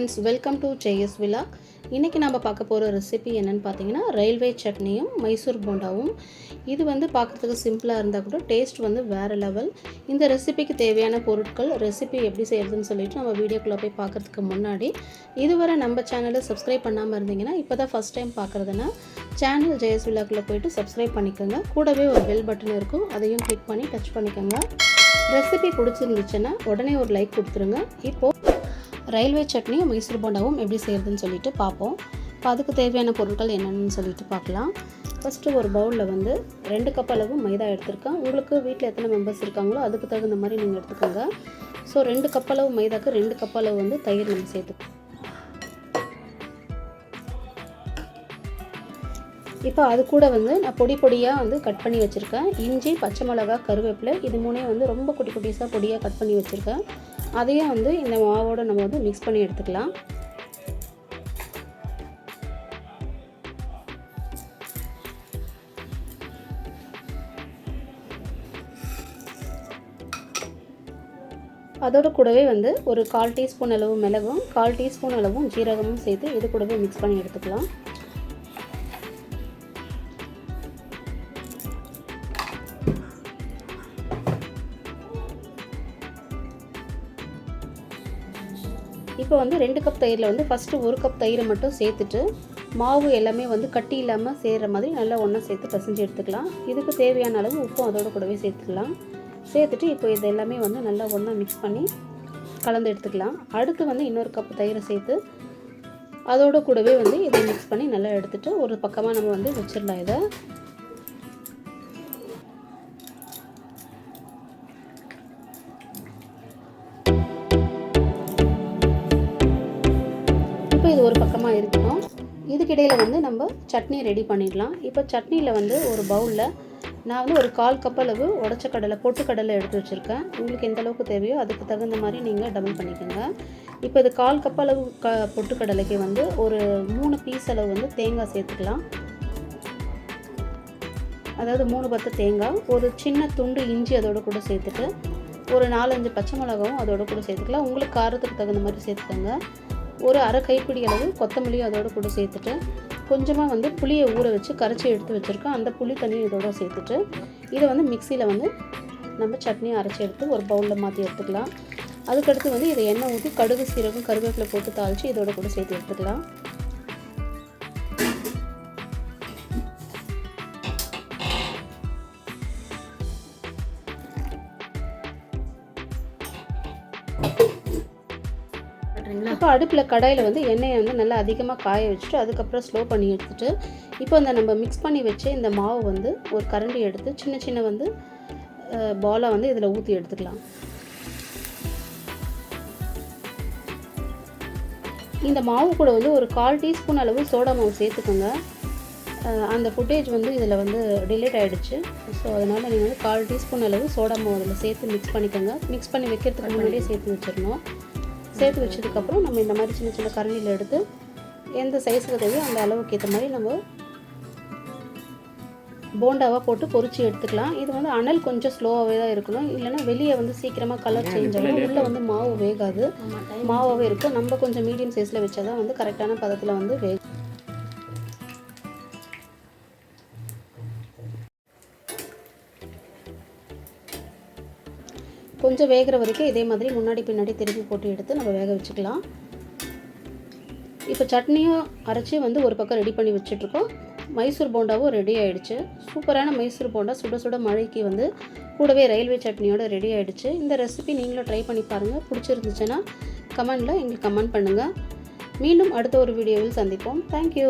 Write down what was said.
Friends welcome to JS விழா இன்றைக்கி நம்ம பார்க்க போகிற ரெசிபி என்னென்னு பார்த்தீங்கன்னா ரயில்வே சட்னியும் மைசூர் போண்டாவும். இது வந்து பார்க்குறதுக்கு சிம்பிளாக இருந்தால் கூட டேஸ்ட் வந்து வேறு லெவல் இந்த ரெசிபிக்கு தேவையான பொருட்கள் ரெசிபி எப்படி செய்கிறதுன்னு சொல்லிட்டு நம்ம வீடியோக்குள்ளே போய் பார்க்குறதுக்கு முன்னாடி இதுவரை நம்ம சேனலை சப்ஸ்கிரைப் பண்ணாமல் இருந்தீங்கன்னா இப்போ தான் ஃபஸ்ட் டைம் பார்க்குறதுனா சேனல் ஜேஎஸ் விழாக்குள்ளே போயிட்டு சப்ஸ்கிரைப் பண்ணிக்கோங்க. கூடவே ஒரு பெல் பட்டன் இருக்கும் அதையும் கிளிக் பண்ணி டச் பண்ணிக்கோங்க. ரெசிபி பிடிச்சிருந்துச்சுன்னா உடனே ஒரு லைக் கொடுத்துருங்க. இப்போது ரயில்வே சட்னியும் மைசூர் போண்டாவும் எப்படி செய்கிறதுன்னு சொல்லிட்டு பார்ப்போம். இப்போ அதுக்கு தேவையான பொருட்கள் என்னென்னு சொல்லிட்டு பார்க்கலாம். ஃபஸ்ட்டு ஒரு பவுலில் வந்து ரெண்டு கப் அளவு மைதா எடுத்திருக்கேன். உங்களுக்கு வீட்டில் எத்தனை மெம்பர்ஸ் இருக்காங்களோ அதுக்கு தகுந்த மாதிரி நீங்கள் எடுத்துக்கோங்க. ஸோ ரெண்டு கப் அளவு மைதாக்கு ரெண்டு கப் அளவு வந்து தயிர் நம்ம சேர்த்துக்கோம். இப்போ அது கூட வந்து நான் பொடி பொடியாக வந்து கட் பண்ணி வச்சுருக்கேன். இஞ்சி பச்சை மிளகா கருவேப்பிலை இது மூணையும் வந்து ரொம்ப குட்டி குட்டிஸாக பொடியாக கட் பண்ணி வச்சுருக்கேன். அதையும் வந்து இந்த மாவோடு நம்ம வந்து மிக்ஸ் பண்ணி எடுத்துக்கலாம். அதோடு கூடவே வந்து ஒரு கால் டீஸ்பூன் அளவு மிளகும் கால் டீஸ்பூன் அளவும் ஜீரகமும் சேர்த்து இது கூடவே மிக்ஸ் பண்ணி எடுத்துக்கலாம். இப்போ வந்து ரெண்டு கப் தயிரில் வந்து ஃபஸ்ட்டு ஒரு கப் தயிரை மட்டும் சேர்த்துட்டு மாவு எல்லாமே வந்து கட்டி இல்லாமல் சேர்கிற மாதிரி நல்லா ஒன்றா சேர்த்து பசஞ்சு எடுத்துக்கலாம். இதுக்கு தேவையான அளவு உப்பும் அதோட கூடவே சேர்த்துக்கலாம். சேர்த்துட்டு இப்போ இது எல்லாமே வந்து நல்லா ஒன்றா மிக்ஸ் பண்ணி கலந்து எடுத்துக்கலாம். அடுத்து வந்து இன்னொரு கப் தயிரை சேர்த்து அதோட கூடவே வந்து இதை மிக்ஸ் பண்ணி நல்லா எடுத்துகிட்டு ஒரு பக்கமாக நம்ம வந்து வச்சிடலாம் இதை. இது இருக்கணும். இதுக்கிடையில் வந்து நம்ம சட்னி ரெடி பண்ணிடலாம். இப்போ சட்னியில் வந்து ஒரு பவுலில் நான் வந்து ஒரு கால் கப் அளவு உடச்ச கடலை பொட்டுக்கடலை எடுத்து வச்சுருக்கேன். உங்களுக்கு எந்த அளவுக்கு தேவையோ அதுக்கு தகுந்த மாதிரி நீங்கள் டபுள் பண்ணிக்கோங்க. இப்போ இது கால் கப் அளவு க பொட்டுக்கடலைக்கு வந்து ஒரு மூணு பீஸ் அளவு வந்து தேங்காய் சேர்த்துக்கலாம். அதாவது மூணு பத்து தேங்காய் ஒரு சின்ன துண்டு இஞ்சி அதோட கூட சேர்த்துட்டு ஒரு நாலஞ்சு பச்சை மிளகாவும் அதோட கூட சேர்த்துக்கலாம். உங்களுக்கு காரத்துக்கு தகுந்த மாதிரி சேர்த்துக்கோங்க. ஒரு அரை கைப்பிடி அளவு கொத்தமல்லியும் அதோட கூட சேர்த்துட்டு கொஞ்சமாக வந்து புளியை ஊற வச்சு கரைச்சி எடுத்து வச்சுருக்கேன். அந்த புளி தண்ணியும் இதோட சேர்த்துட்டு இதை வந்து மிக்சியில் வந்து நம்ம சட்னியை அரைச்சி எடுத்து ஒரு பவுலில் மாற்றி எடுத்துக்கலாம். அதுக்கடுத்து வந்து இதை எண்ணெய் ஊற்றி கடுகு சீரகம் கருவேப்பிலை போட்டு தாளித்து இதோட கூட சேர்த்து எடுத்துக்கலாம். இப்போ அடுப்பில் கடாயில் வந்து எண்ணெயை வந்து நல்லா அதிகமாக காய வச்சுட்டு அதுக்கப்புறம் ஸ்லோ பண்ணி எடுத்துட்டு இப்போ அந்த நம்ம மிக்ஸ் பண்ணி வச்சு இந்த மாவு வந்து ஒரு கரண்டி எடுத்து சின்ன சின்ன வந்து பாலாக வந்து இதில் ஊற்றி எடுத்துக்கலாம். இந்த மாவு கூட வந்து ஒரு கால் டீஸ்பூன் அளவு சோடா மாவு சேர்த்துக்கோங்க. அந்த ஃபுட்டேஜ் வந்து இதில் வந்து டிலேட் ஆகிடுச்சு ஸோ அதனால் நீங்கள் வந்து கால் டீஸ்பூன் அளவு சோடா மாவு அதில் சேர்த்து மிக்ஸ் பண்ணிக்கோங்க. மிக்ஸ் பண்ணி வைக்கிறதுக்கு முன்னாடியே சேர்த்து வச்சிடணும். சேர்த்து வச்சதுக்கப்புறம் நம்ம இந்த மாதிரி சின்ன சின்ன கரண்டியில் எடுத்து எந்த சைஸுக்கு தேவையோ அந்த அளவுக்கு ஏற்ற மாதிரி நம்ம போண்டாவாக போட்டு பொறிச்சு எடுத்துக்கலாம். இது வந்து அனல் கொஞ்சம் ஸ்லோவாகவே தான் இருக்கணும். இல்லைன்னா வெளியே வந்து சீக்கிரமாக கலர் சேஞ்ச் ஆகும் உள்ளே வந்து மாவு வேகாது. மாவாகவே இருக்கும். நம்ம கொஞ்சம் மீடியம் சைஸில் வச்சா தான் வந்து கரெக்டான பதத்தில் வந்து வே கொஞ்சம் வேகிற வரைக்கும் இதே மாதிரி முன்னாடி பின்னாடி திருப்பி போட்டு எடுத்து நம்ம வேக வச்சுக்கலாம். இப்போ சட்னியும் அரைச்சி வந்து ஒரு பக்கம் ரெடி பண்ணி வச்சுட்ருக்கோம் மைசூர் போண்டாவும் ரெடி ஆகிடுச்சு சூப்பரான மைசூர் போண்டா சுட சுட மழைக்கு வந்து கூடவே ரயில்வே சட்னியோட ரெடி ஆகிடுச்சு இந்த ரெசிபி நீங்களும் ட்ரை பண்ணி பாருங்கள் பிடிச்சிருந்துச்சுன்னா கமெண்டில் எங்களுக்கு கமெண்ட் பண்ணுங்கள் மீண்டும் அடுத்த ஒரு வீடியோவில் சந்திப்போம். தேங்க்யூ